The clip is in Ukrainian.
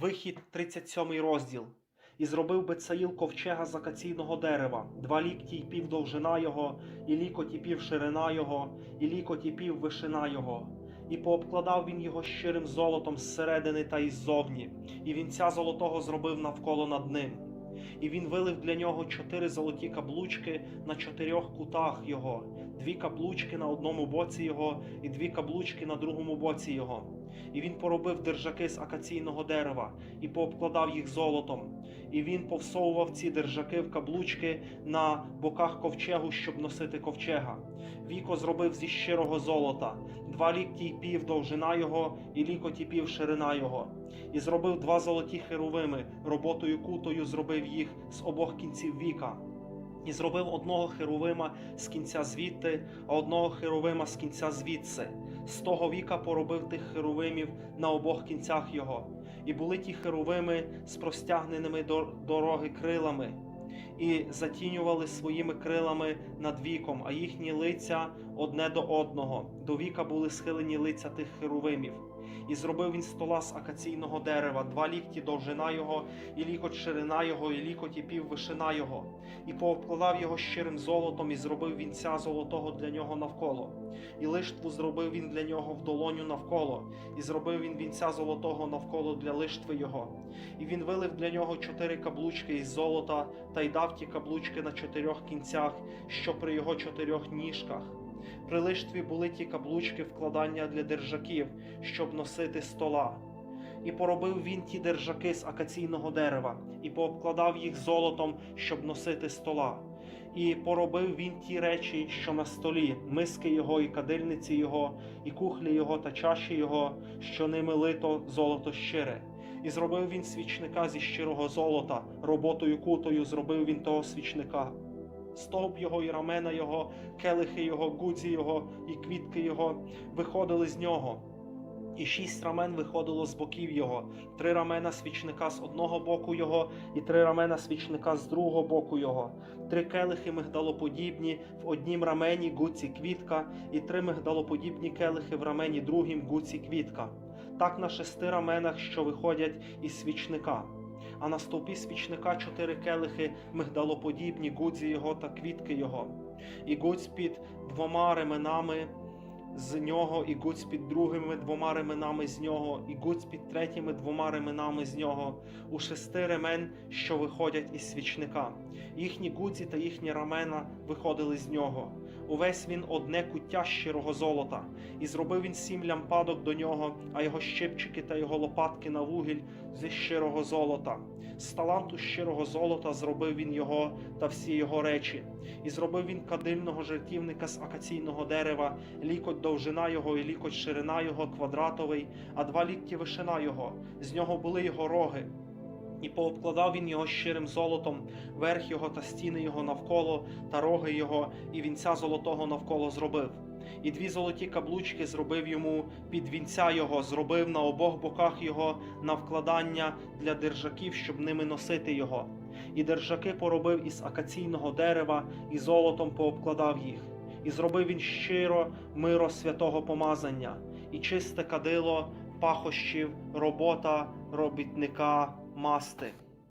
Вихід 37 розділ. І зробив Бецаїл ковчега з акаційного дерева, два лікті й пів довжина його, і лікоть і пів ширина його, і лікоть і пів вишина його. І пообкладав він його щирим золотом зсередини та іззовні, і вінця золотого зробив навколо над ним. І він вилив для нього чотири золоті каблучки на чотирьох кутах його, дві каблучки на одному боці його, і дві каблучки на другому боці його. І він поробив держаки з акаційного дерева і пообкладав їх золотом. І він повсовував ці держаки в каблучки на боках ковчегу, щоб носити ковчега. Віко зробив зі щирого золота, два лікті й пів довжина його, і лікоть і пів ширина його. І зробив два золоті херовими, роботою кутою зробив їх з обох кінців віка. І зробив одного херовима з кінця звідти, а одного херовима з кінця звідси. З того віка поробив тих херовимів на обох кінцях його. І були ті херовими з простягненими до дороги крилами, і затінювали своїми крилами над віком, а їхні лиця одне до одного. До віка були схилені лиця тих херовимів. І зробив він стола з акаційного дерева, два лікті довжина його, і лікоть ширина його, і лікоть і пів вишина його, і пообкладав його щирим золотом, і зробив вінця золотого для нього навколо. І лиштву зробив він для нього в долоню навколо, і зробив він вінця золотого навколо для лиштви його. І він вилив для нього чотири каблучки із золота, та й дав ті каблучки на чотирьох кінцях, що при його чотирьох ніжках. При лиштві були ті каблучки вкладання для держаків, щоб носити стола. І поробив він ті держаки з акаційного дерева, і пообкладав їх золотом, щоб носити стола. І поробив він ті речі, що на столі, миски його, і кадильниці його, і кухлі його та чаші його, що ними лито золото щире. І зробив він свічника зі щирого золота, роботою кутою зробив він того свічника стовп його і рамена його, келихи його, гудзі його і квітки його виходили з нього. І шість рамен виходило з боків його, три рамена свічника з одного боку його, і три рамена свічника з другого боку його, три келихи мигдалоподібні в однім рамені гуці квітка, і три мигдалоподібні келихи в рамені другім гуці квітка. Так на шести раменах, що виходять із свічника а на стовпі свічника чотири келихи мигдалоподібні, гудзі його та квітки його, і гудзь під двома ременами з нього, і гудзь під другими двома ременами з нього, і гудзь під третіми двома ременами з нього, у шести ремен, що виходять із свічника. Їхні гудзі та їхні рамена виходили з нього. Увесь він одне куття щирого золота, і зробив він сім лямпадок до нього, а його щипчики та його лопатки на вугіль зі щирого золота. З таланту щирого золота зробив він його та всі його речі, і зробив він кадильного жертівника з акаційного дерева, лікоть довжина його і лікоть ширина його квадратовий, а два лікті вишина його. З нього були його роги. І пообкладав він його щирим золотом, верх його та стіни його навколо, та роги його, і вінця золотого навколо зробив. І дві золоті каблучки зробив йому під вінця його, зробив на обох боках його на вкладання для держаків, щоб ними носити його. І держаки поробив із акаційного дерева, і золотом пообкладав їх. І зробив він щиро миро святого помазання, і чисте кадило пахощів, робота робітника масти.